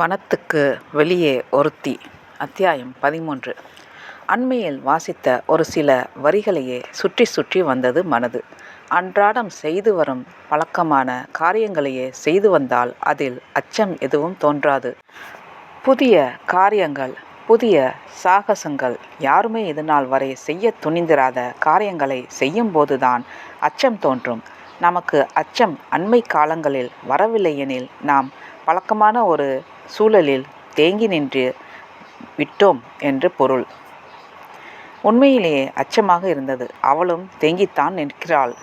வனத்துக்கு வெளியே ஒருத்தி. அத்தியாயம் பதிமூன்று. அண்மையில் வாசித்த ஒரு சில வரிகளையே சுற்றி சுற்றி வந்தது மனது. அன்றாடம் செய்து வரும் பழக்கமான காரியங்களையே செய்து வந்தால் அதில் அச்சம் எதுவும் தோன்றாது. புதிய காரியங்கள் புதிய சாகசங்கள் யாருமே இதுநாள் வரை செய்ய துணிந்திராத காரியங்களை செய்யும்போதுதான் அச்சம் தோன்றும். நமக்கு அச்சம் அண்மை காலங்களில் வரவில்லையெனில் நாம் பழக்கமான ஒரு சூழலில் தேங்கி நின்று விட்டோம் என்று பொருள். உண்மையிலேயே அச்சமாக இருந்தது. அவளும் தேங்கித்தான் நிற்கிறாள்.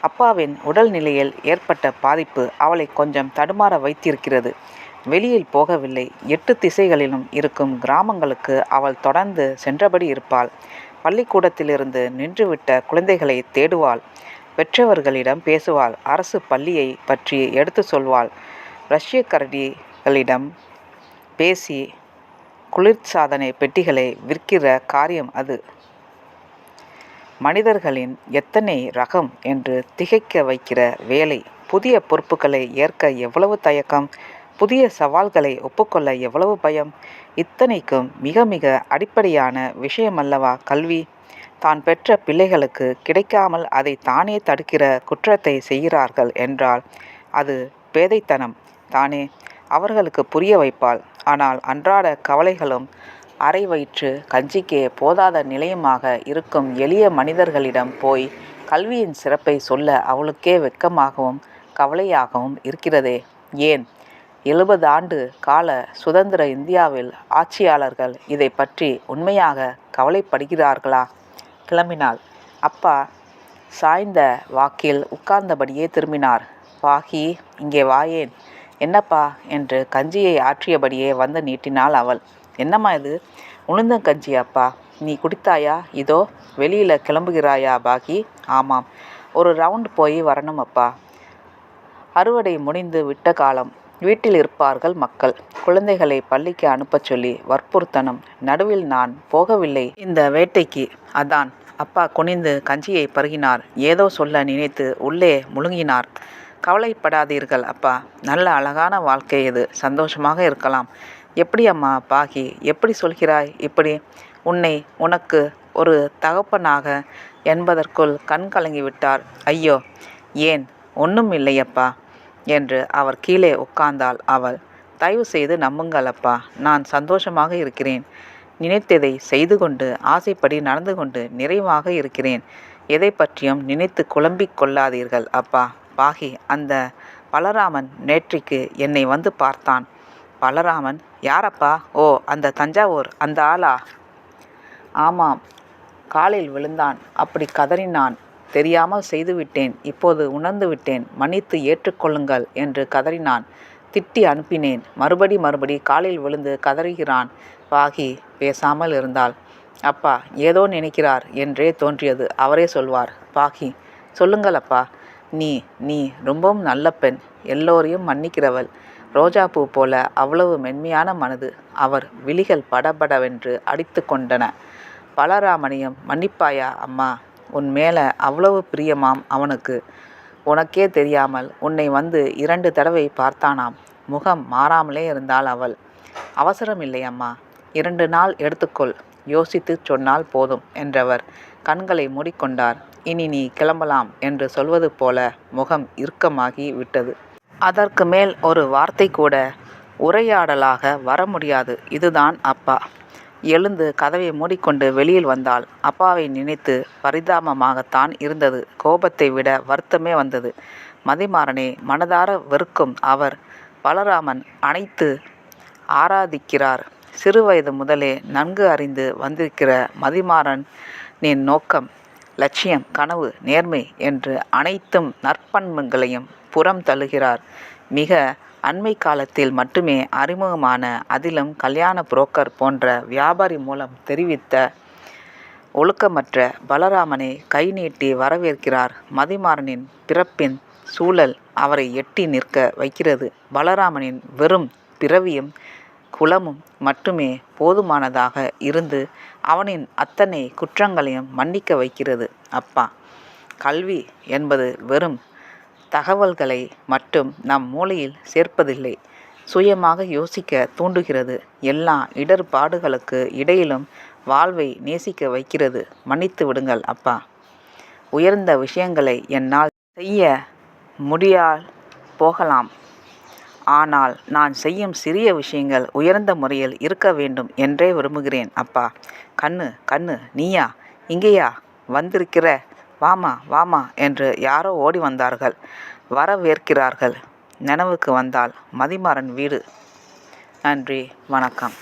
அப்பாவின் உடல் நிலையில் ஏற்பட்ட பாதிப்பு அவளை கொஞ்சம் தடுமாற வைத்திருக்கிறது. வெளியில் போகவில்லை. எட்டு திசைகளிலும் இருக்கும் கிராமங்களுக்கு அவள் தொடர்ந்து சென்றபடி இருப்பாள். பள்ளிக்கூடத்திலிருந்து நின்றுவிட்ட குழந்தைகளை தேடுவாள். பெற்றவர்களிடம் பேசுவாள். அரசு பள்ளியை பற்றி எடுத்து சொல்வாள். ரஷ்ய கரடிகளிடம் பேசி குளிர்சாதனை பெட்டிகளை விற்கிற காரியம் அது. மனிதர்களின் எத்தனை ரகம் என்று திகைக்க வைக்கிற வேலை. புதிய பொறுப்புகளை ஏற்க எவ்வளவு தயக்கம். புதிய சவால்களை ஒப்புக்கொள்ள எவ்வளவு பயம். இத்தனைக்கும் மிக மிக அடிப்படையான விஷயமல்லவா கல்வி? தான் பெற்ற பிள்ளைகளுக்கு கிடைக்காமல் அதை தானே தடுக்கிற குற்றத்தை செய்கிறார்கள் என்றால் அது பேதைத்தனம். தானே அவர்களுக்கு புரிய வைப்பாள். ஆனால் அன்றாட கவலைகளும் அரை வயிற்று கஞ்சிக்கே போதாத நிலையமாக இருக்கும் எளிய மனிதர்களிடம் போய் கல்வியின் சிறப்பை சொல்ல அவளுக்கே வெட்கமாகவும் கவலையாகவும் இருக்கிறதே. ஏன்? எழுபது ஆண்டு கால சுதந்திர இந்தியாவில் ஆட்சியாளர்கள் இதை பற்றி உண்மையாக கவலைப்படுகிறார்களா? கிளம்பினாள். அப்பா சாய்ந்த வாக்கில் உட்கார்ந்தபடியே திரும்பினார். பாகி இங்கே வாயேன். என்னப்பா? என்று கஞ்சியை ஆற்றியபடியே வந்து நீட்டினாள் அவள். என்னம்மா இது? உளுந்தங்கஞ்சியாப்பா நீ குடித்தாயா? இதோ வெளியில் கிளம்புகிறாயா பாகி? ஆமாம். ஒரு ரவுண்ட் போய் வரணும் அப்பா. அறுவடை முடிந்து விட்ட காலம். வீட்டில் இருப்பார்கள் மக்கள். குழந்தைகளை பள்ளிக்கு அனுப்பச் சொல்லி வற்புறுத்தனம் நடுவில் நான் போகவில்லை. இந்த வேட்டைக்கு அதான் அப்பா குனிந்து கஞ்சியை பருகினார். ஏதோ சொல்ல நினைத்து உள்ளே முழுங்கினார். கவலைப்படாதீர்கள் அப்பா. நல்ல அழகான வாழ்க்கை இது. சந்தோஷமாக இருக்கலாம். எப்படி அம்மா பாகி? எப்படி சொல்கிறாய்? இப்படி உன்னை உனக்கு ஒரு தகப்பனாக என்பதற்குள் கண் கலங்கி விட்டார் ஐயோ ஏன்? ஒன்றும் இல்லையப்பா. என்று அவர் கீழே உட்கார்ந்தாள் அவள் தயவு செய்து நம்புங்கள் அப்பா நான் சந்தோஷமாக இருக்கிறேன். நினைத்ததை செய்து கொண்டு ஆசைப்படி நடந்து கொண்டு நிறைவாக இருக்கிறேன். எதை பற்றியும் நினைத்து குழம்பிக் கொள்ளாதீர்கள் அப்பா. பாகி அந்த பலராமன் நேற்றைக்கு என்னை வந்து பார்த்தான். பலராமன் யாரப்பா? ஓ அந்த தஞ்சாவூர் அந்த ஆளா? ஆமாம். காலில் விழுந்தான். அப்படி கதறினான். தெரியாமல் செய்துவிட்டேன் இப்போது உணர்ந்து விட்டேன் மன்னித்து ஏற்றுக்கொள்ளுங்கள் என்று கதறினான். திட்டி அனுப்பினேன். மறுபடி மறுபடி காலில் விழுந்து கதறுகிறான் பாகி பேசாமல் இருந்தாள். அப்பா ஏதோ நினைக்கிறார் என்றே தோன்றியது. அவரே சொல்வார் பாகி சொல்லுங்கள் அப்பா. நீ நீ ரொம்பவும் நல்ல பெண். எல்லோரையும் மன்னிக்கிறவள். ரோஜாப்பூ போல அவ்வளவு மென்மையான மனது. அவர் விழிகள் படபடவென்று அடித்து கொண்டன. பலராமனையும் மன்னிப்பாயா அம்மா? உன் மேலே அவ்வளவு பிரியமாம் அவனுக்கு. உனக்கே தெரியாமல் உன்னை வந்து இரண்டு தடவை பார்த்தானாம். முகம் மாறாமலே இருந்தாள் அவள். அவசரம் இல்லை அம்மா. இரண்டு நாள் எடுத்துக்கொள். யோசித்து சொன்னால் போதும் என்றவர் கண்களை மூடிக்கொண்டார். இனி நீ கிளம்பலாம் என்று சொல்வது போல முகம் இறுக்கமாகி விட்டது. அதற்கு மேல் ஒரு வார்த்தை கூட உரையாடலாக வர முடியாது. இதுதான் அப்பா. எழுந்து கதவை மூடிக்கொண்டு வெளியில் வந்தாள். அப்பாவை நினைத்து பரிதாபமாகத்தான் இருந்தது. கோபத்தை விட வருத்தமே வந்தது. மதிமாறனை மனதார வெறுக்கும் அவர். பலராமன் அனைத்து ஆராதிக்கிறார். சிறுவயது முதலே நன்கு அறிந்து வந்திருக்கிற மதிமாறனின் நோக்கம் லட்சியம் கனவு நேர்மை என்று அனைத்தும் நற்பண்புகளையும் புறம் தள்ளுகிறார். மிக அண்மை காலத்தில் மட்டுமே அறிமுகமான அதிலும் கல்யாண புரோக்கர் போன்ற வியாபாரி மூலம் தெரிவித்த ஒழுக்கமற்ற பலராமனை கை நீட்டி வரவேற்கிறார் மதிமாறனின் பிறப்பின் சூழல் அவரை எட்டி நிற்க வைக்கிறது. பலராமனின் வெறும் பிறவியும் குலமும் மட்டுமே போதுமானதாக இருந்து அவனின் அத்தனை குற்றங்களையும் மன்னிக்க வைக்கிறது. அப்பா கல்வி என்பது வெறும் தகவல்களை மட்டும் நம் மூளையில் சேர்ப்பதில்லை. சுயமாக யோசிக்க தூண்டுகிறது. எல்லா இடர்பாடுகளுக்கு இடையிலும் வாழ்வை நேசிக்க வைக்கிறது. மன்னித்து விடுங்கள் அப்பா. உயர்ந்த விஷயங்களை என்னால் செய்ய முடியால் போகலாம். ஆனால் நான் செய்யும் சிறிய விஷயங்கள் உயர்ந்த முறையில் இருக்க வேண்டும் என்றே விரும்புகிறேன் அப்பா. கண்ணு கண்ணு நீயா? இங்கேயா? வந்திருக்கிற வாமா வாமா என்று யாரோ ஓடி வந்தார்கள். வரவேற்கிறார்கள். நினைவுக்கு வந்தால் மதிமாறன் வீடு. நன்றி வணக்கம்.